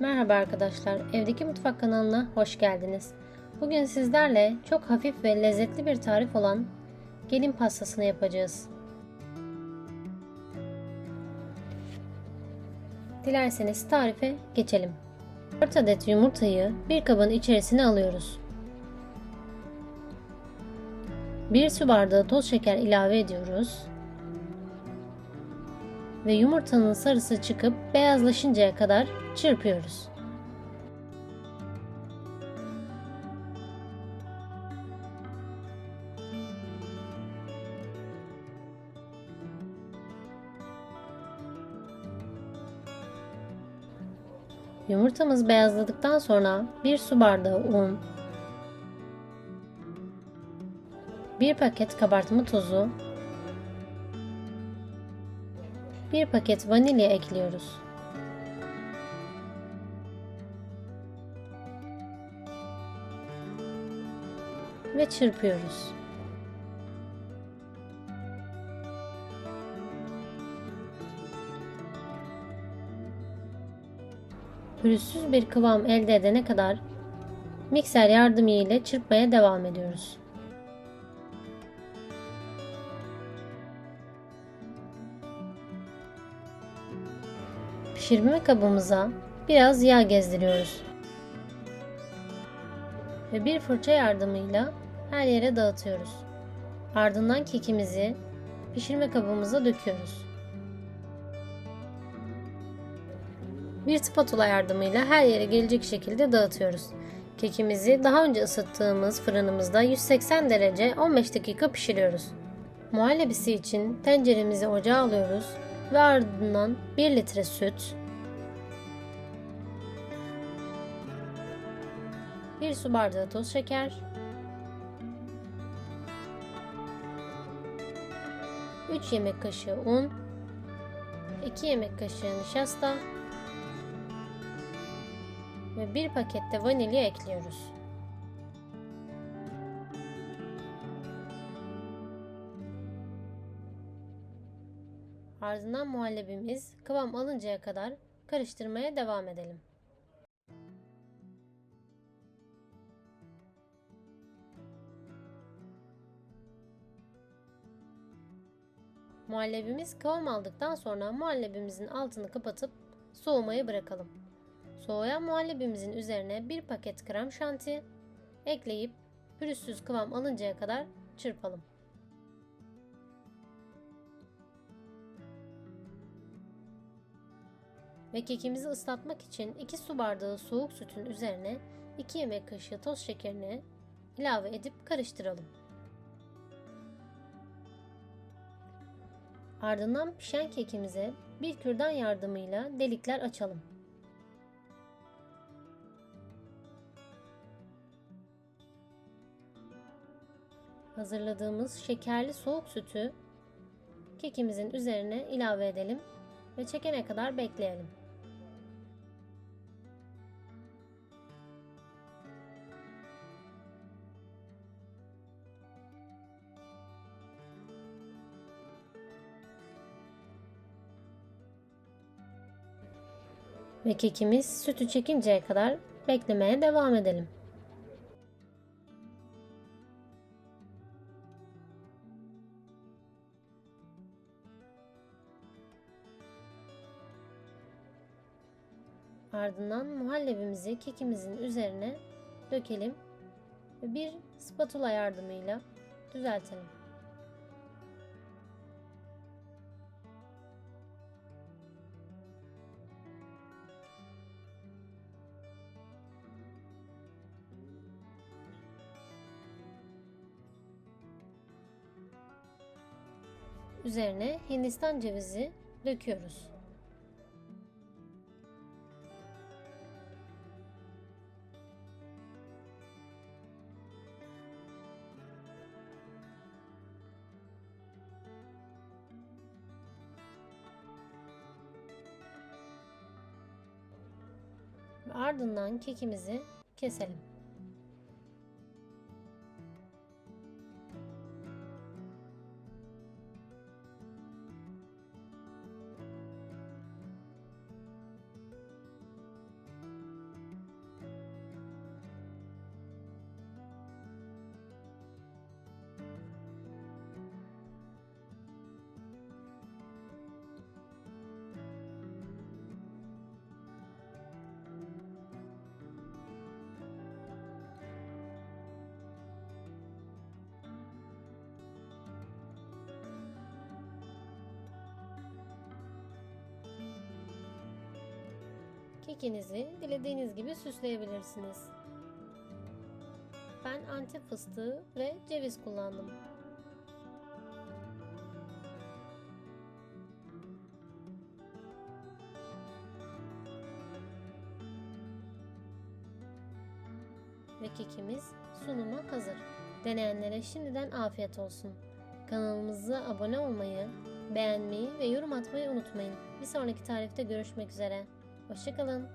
Merhaba arkadaşlar, Evdeki Mutfak kanalına hoş geldiniz. Bugün sizlerle çok hafif ve lezzetli bir tarif olan gelin pastasını yapacağız. Dilerseniz tarife geçelim. 4 adet yumurtayı bir kabın içerisine alıyoruz. 1 su bardağı toz şeker ilave ediyoruz. Ve yumurtanın sarısı çıkıp beyazlaşıncaya kadar çırpıyoruz. Yumurtamız beyazladıktan sonra 1 su bardağı un, 1 paket kabartma tozu, 1 paket vanilya ekliyoruz. Ve çırpıyoruz. Pürüzsüz bir kıvam elde edene kadar mikser yardımı ile çırpmaya devam ediyoruz. Pişirme kabımıza biraz yağ gezdiriyoruz. Ve bir fırça yardımıyla her yere dağıtıyoruz. Ardından kekimizi pişirme kabımıza döküyoruz. Bir spatula yardımıyla her yere gelecek şekilde dağıtıyoruz. Kekimizi daha önce ısıttığımız fırınımızda 180 derece 15 dakika pişiriyoruz. Muhallebisi için tenceremizi ocağa alıyoruz ve ardından 1 litre süt, 1 su bardağı toz şeker, 3 yemek kaşığı un, 2 yemek kaşığı nişasta ve 1 pakette vanilya ekliyoruz. Ardından muhallebimiz kıvam alıncaya kadar karıştırmaya devam edelim. Muhallebimiz kıvam aldıktan sonra muhallebimizin altını kapatıp soğumaya bırakalım. Soğuyan muhallebimizin üzerine bir paket krem şanti ekleyip pürüzsüz kıvam alıncaya kadar çırpalım. Ve kekimizi ıslatmak için 2 su bardağı soğuk sütün üzerine 2 yemek kaşığı toz şekerini ilave edip karıştıralım. Ardından pişen kekimize bir kürdan yardımıyla delikler açalım. Hazırladığımız şekerli soğuk sütü kekimizin üzerine ilave edelim ve çekene kadar bekleyelim. Ve kekimiz sütü çekinceye kadar beklemeye devam edelim. Ardından muhallebimizi kekimizin üzerine dökelim ve bir spatula yardımıyla düzeltelim. Üzerine Hindistan cevizi döküyoruz. Ardından kekimizi keselim. Kekinizi dilediğiniz gibi süsleyebilirsiniz. Ben antep fıstığı ve ceviz kullandım. Ve kekimiz sunuma hazır. Deneyenlere şimdiden afiyet olsun. Kanalımıza abone olmayı, beğenmeyi ve yorum atmayı unutmayın. Bir sonraki tarifte görüşmek üzere. Hoşçakalın.